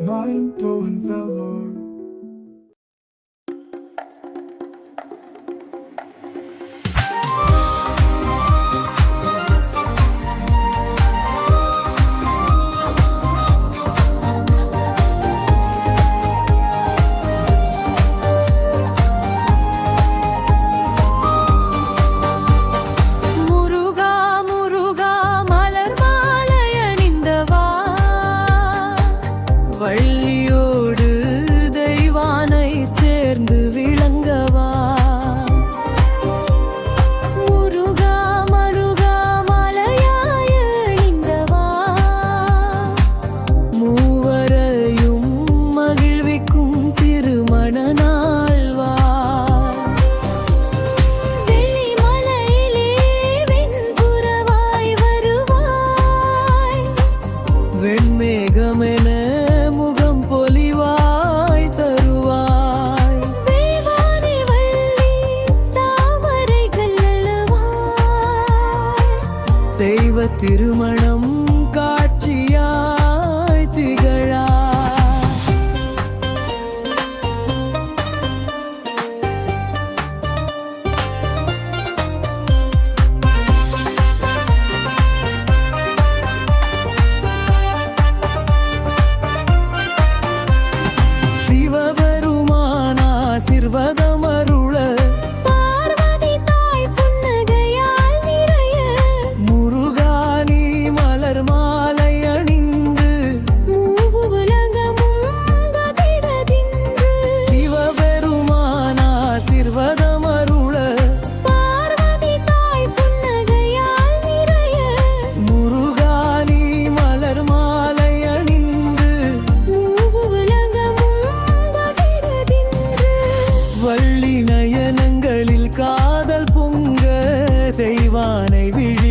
Mind blowing fellow தெய்வ திருமணம் காட்சியாய் திகழா. சிவபெருமான சிறுவத நயனங்களில் காதல் பொங்க தெய்வானை விழ